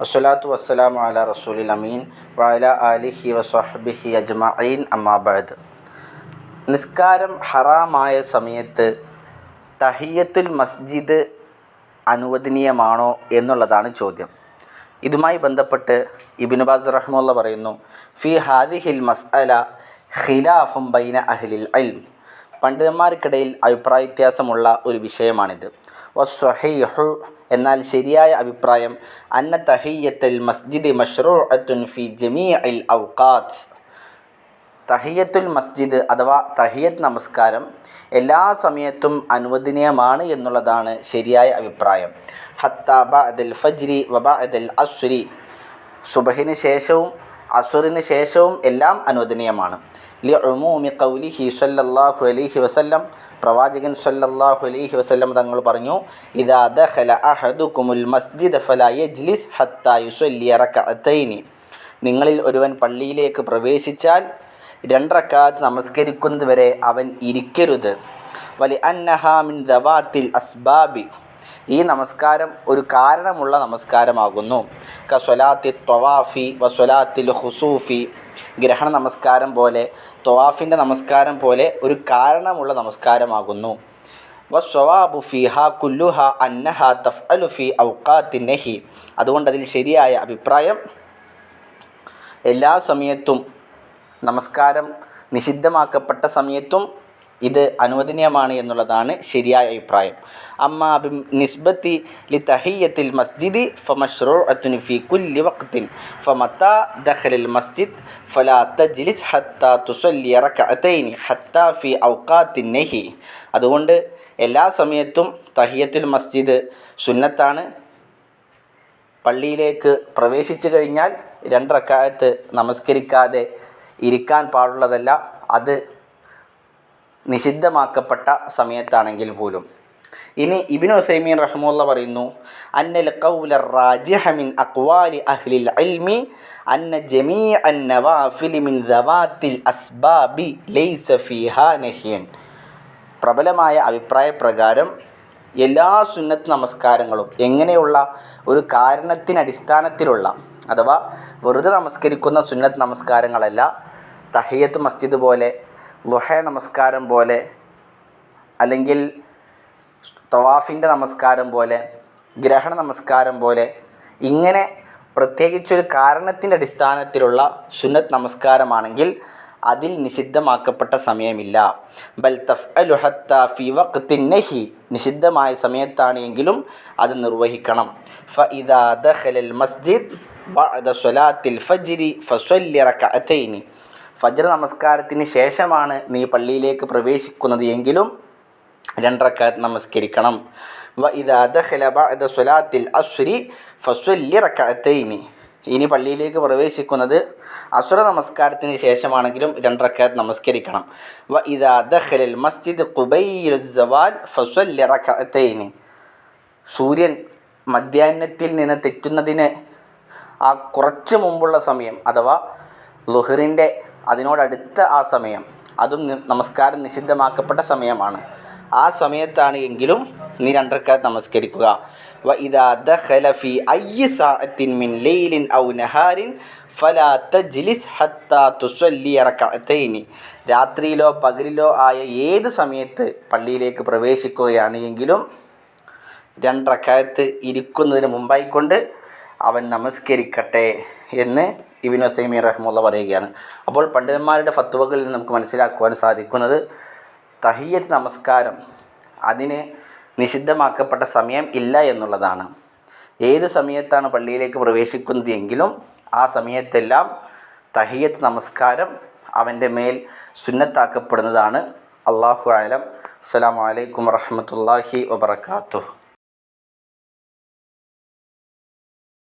വസ്സലാത്തു വസ്സലാമു അല റസൂലിൽ അമീൻ. വഅല ആലിഹി വസ്വഹബിഹി അജ്മഈൻ. അമ്മാബാദ് നിസ്കാരം ഹറാമായ സമയത്ത് തഹിയത്തുൽ മസ്ജിദ് അനുവദനീയമാണോ എന്നുള്ളതാണ് ചോദ്യം. ഇതുമായി ബന്ധപ്പെട്ട് ഇബിൻ ബാസ് റഹ്മുള്ള പറയുന്നു ഫി ഹാദിഹിൽ മസ്അല ഖിലാഫും ബൈന അഹ്ലിൽ ഇൽം പണ്ഡിതന്മാർക്കിടയിൽ അഭിപ്രായ വ്യത്യാസമുള്ള ഒരു വിഷയമാണിത്. വസ്വഹു എന്നാൽ ശരിയായ അഭിപ്രായം അന്ന തഹിയ്യത്തൽ മസ്ജിദ് മഷ്റൂഅത്തുൻ ഫി ജമീഇൽ ഔഖാത്ത്. തഹിയത്തുൽ മസ്ജിദ് അഥവാ തഹിയത്ത് നമസ്കാരം എല്ലാ സമയത്തും അനുവദനീയമാണ് എന്നുള്ളതാണ് ശരിയായ അഭിപ്രായം. ഹത്ത ബഅദൽ ഫജ്രി വബഅദൽ ബഅദൽ അസ്രി. സുബഹിന് ശേഷവും അസുറിന് ശേഷവും എല്ലാം അനുവദനീയമാണ്. ലി ഉമൂമി ഖൗലിഹി സ്വല്ലല്ലാഹു അലൈഹി വസല്ലം. പ്രവാചകൻ സല്ലാഹു അലൈഹി വസല്ലം തങ്ങൾ പറഞ്ഞു മസ്ജിദ റകഅത്തൈനി നിങ്ങളിൽ ഒരുവൻ പള്ളിയിലേക്ക് പ്രവേശിച്ചാൽ രണ്ടറക്കാത്ത് നമസ്കരിക്കുന്നതുവരെ അവൻ ഇരിക്കരുത്. വലി അന്നഹാമിൻ ദവാത്തിൽ അസ്ബാബി. ഈ നമസ്കാരം ഒരു കാരണമുള്ള നമസ്കാരമാകുന്നു. കസ്വലാത്തി ത്വവാഫി വസ്വലാത്തിൽ ഹുസൂഫി ഗ്രഹണ നമസ്കാരം പോലെ ത്വവാഫിന്റെ നമസ്കാരം പോലെ ഒരു കാരണമുള്ള നമസ്കാരമാകുന്നു. വസ്വവാബു ഫിഹ കുല്ലുഹ അന്നഹ തഫ് അലുഫി ഔക്കാത്തി നെഹി. അതുകൊണ്ട് അതിൽ ശരിയായ അഭിപ്രായം എല്ലാ സമയത്തും നമസ്കാരം നിഷിദ്ധമാക്കപ്പെട്ട സമയത്തും ഇത് അനുവദനീയമാണ് എന്നുള്ളതാണ് ശരിയായ അഭിപ്രായം. അമ്മ ബി നിസ്ബത്തി ലി തഹിയത്തിൽ മസ്ജിദി ഫമഷ്റൂഅത്തുൻ ഫി കുല്ലി വഖ്തിൻ ഫമത്ത ദഖലൽ മസ്ജിദ് ഫലാ തജ്ലിസ് ഹത്ത തുസല്ലി റകഅതൈനി ഹത്ത ഫി ഔക്കാത്തിൻ നഹി. അതുകൊണ്ട് എല്ലാ സമയത്തും തഹിയത്തുൽ മസ്ജിദ് സുന്നത്താണ്. പള്ളിയിലേക്ക് പ്രവേശിച്ചു കഴിഞ്ഞാൽ രണ്ടറക്കാലത്ത് നമസ്കരിക്കാതെ ഇരിക്കാൻ പാടുള്ളതല്ല. അത് നിഷിദ്ധമാക്കപ്പെട്ട സമയത്താണെങ്കിൽ പോലും. ഇനി ഇബിൻ ഹുസൈമീൻ റഹ്മുള്ള പറയുന്നു അന്നൽ ഖൗല റാജിഹ മിൻ അഖ്വാലി അഹ്ലിൽ ഇൽമി അന്ന ജമീ അൻ മിൻ ദവാത്തിൽ അസ്ബാബി ലൈസ ഫീഹാ നഹിയൻ പ്രബലമായ അഭിപ്രായ പ്രകാരം എല്ലാ സുന്നത്ത് നമസ്കാരങ്ങളും എങ്ങനെയുള്ള ഒരു കാരണത്തിനടിസ്ഥാനത്തിലുള്ള അഥവാ വെറുതെ നമസ്കരിക്കുന്ന സുന്നത്ത് നമസ്കാരങ്ങളല്ല തഹയ്യത്ത് മസ്ജിദ് പോലെ ലുഹ നമസ്കാരം പോലെ അല്ലെങ്കിൽ തവാഫിന്റെ നമസ്കാരം പോലെ ഗ്രഹണ നമസ്കാരം പോലെ ഇങ്ങനെ പ്രത്യേകിച്ചൊരു കാരണത്തിന്റെ അടിസ്ഥാനത്തിലുള്ള സുന്നത്ത് നമസ്കാരമാണെങ്കിൽ അതിൽ നിഷിദ്ധമാക്കപ്പെട്ട സമയമില്ല. ബൽ തഫ് നഹി. നിഷിദ്ധമായ സമയത്താണെങ്കിലും അത് നിർവഹിക്കണം. ഫ ഇദാ ദഖലൽ മസ്ജിദ് ബഅദ സ്വലാത്തിൽ ഫജ്രി ഫസ്വല്ലി റകഅതൈനി ഫജ്ർ നമസ്കാരത്തിന് ശേഷമാണ് നീ പള്ളിയിലേക്ക് പ്രവേശിക്കുന്നത് എങ്കിലും രണ്ടറക്കാത്ത് നമസ്കരിക്കണം. വ അസ്രി ഫസ്വല്ലി റകഅതൈനി ഇനി പള്ളിയിലേക്ക് പ്രവേശിക്കുന്നത് അസുര നമസ്കാരത്തിന് ശേഷമാണെങ്കിലും രണ്ടറക്കാത്ത് നമസ്കരിക്കണം. വ ഇദാ ദഖലൽ മസ്ജിദ് റകഅതൈനി സൂര്യൻ മധ്യാഹ്നത്തിൽ നിന്ന് തെറ്റുന്നതിന് ആ കുറച്ച് മുമ്പുള്ള സമയം അഥവാ ലുഹറിന്റെ അതിനോടടുത്ത ആ സമയം അതും നമസ്കാരം നിഷിദ്ധമാക്കപ്പെട്ട സമയമാണ്. ആ സമയത്താണ് എങ്കിലും നീ രണ്ടർക്ക നമസ്കരിക്കുക. മിൻ ലൈലിൻ ഔ നഹാരിൻ ഫലാ തജ്ലിസ് ഹത്താ രാത്രിയിലോ പകലിലോ ആയ ഏത് സമയത്ത് പള്ളിയിലേക്ക് പ്രവേശിക്കുകയാണ് എങ്കിലും രണ്ടരക്കാലത്ത് ഇരിക്കുന്നതിന് മുമ്പായിക്കൊണ്ട് അവൻ നമസ്കരിക്കട്ടെ എന്ന് ഇബിൻ വസൈമി റഹ്മുള്ള പറയുകയാണ്. അപ്പോൾ പണ്ഡിതന്മാരുടെ ഫത്വകളിൽ നിന്ന് നമുക്ക് മനസ്സിലാക്കുവാൻ സാധിക്കുന്നത് തഹിയത്ത് നമസ്കാരം അതിന് നിഷിദ്ധമാക്കപ്പെട്ട സമയം ഇല്ല എന്നുള്ളതാണ്. ഏത് സമയത്താണ് പള്ളിയിലേക്ക് പ്രവേശിക്കുന്നത് എങ്കിലും ആ സമയത്തെല്ലാം തഹിയത്ത് നമസ്കാരം അവന്റെ മേൽ സുന്നത്താക്കപ്പെടുന്നതാണ്. അള്ളാഹു ആലം അസ്സാം വലൈക്കും വറഹമത്തല്ലാഹി വബർക്കാത്തു